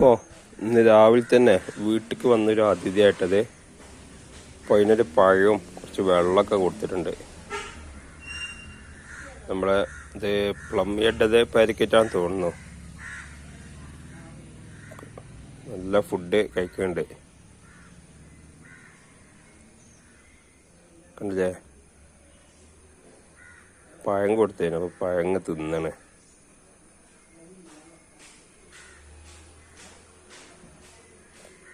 അപ്പോൾ ഇന്ന് രാവിലെ തന്നെ വീട്ടിലേക്ക് വന്നൊരു അതിഥിയായിട്ടത് അപ്പോൾ അതിനൊരു പഴവും കുറച്ച് വെള്ളമൊക്കെ കൊടുത്തിട്ടുണ്ട്. നമ്മളെ ഇത് പ്ലം ഇട്ടത് പാരിക്കറ്റാന്ന് തോന്നുന്നു. നല്ല ഫുഡ് കഴിക്കുന്നുണ്ട്. കണ്ടില്ലേ? പഴം കൊടുത്തേനു അപ്പോൾ പഴങ്ങ് തിന്നണേ.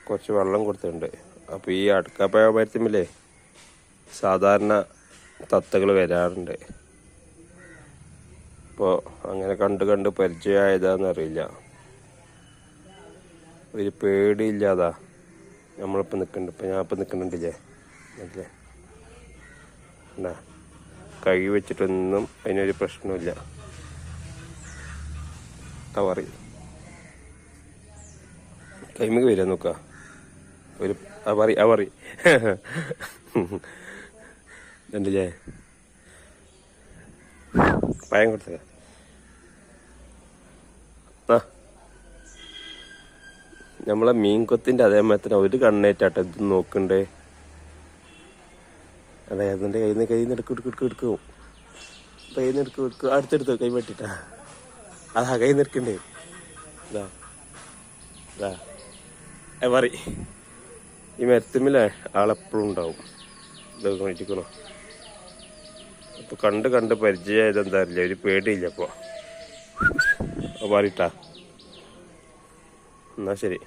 കുറച്ച് വെള്ളം കൊടുത്തിട്ടുണ്ട്. അപ്പോൾ ഈ അടുക്കാപ്പഴ മരത്തുമ്മില്ലേ സാധാരണ തത്തകൾ വരാറുണ്ട്. അപ്പോൾ അങ്ങനെ കണ്ട് കണ്ട് പരിചയമായതാണെന്നറിയില്ല ഒരു പേടിയില്ലാതാ. നമ്മളിപ്പോൾ നിൽക്കുന്നുണ്ട് ഇപ്പം ഞാൻ ഇപ്പം നിൽക്കുന്നുണ്ടില്ലേ അല്ലേ? ഉണ്ടാ കൈ വെച്ചിട്ടൊന്നും അതിനൊരു പ്രശ്നമില്ല അവറി കൈമിക്ക് വരാൻ നോക്ക. ഒരു അവറി അവറി എന്തില്ലേ പയം കൊടുത്തക ആ. നമ്മളെ മീൻകൊത്തിന്റെ അതേമാതിരി തന്നെ ഒരു കണ്ണേറ്റാട്ടോ ഇത് നോക്കണ്ടേ? അതെ അതിന്റെ കയ്യിൽ നിന്ന് കയ്യിൽ നിന്ന് എടുക്കും എടുക്കും എടുക്കും എടുക്കും. കയ്യിൽ നിന്ന് എടുക്കും എടുക്കും. അടുത്തെടുത്ത് കൈ വെട്ടിട്ടാ. അതാ കൈ നിന്ന് എടുക്കണ്ടേ? ഇതാ. ഇതാ. ഈ മരത്തുമ്മിലെ ആളെപ്പോഴും ഉണ്ടാവും. ഇതൊക്കെ നോക്കിക്കണോ അപ്പൊ കണ്ട് കണ്ട് പരിചയമായത് എന്താ അറിയില്ല ഒരു പേടിയില്ല അപ്പൊ പറയട്ടാ എന്നാ ശരി.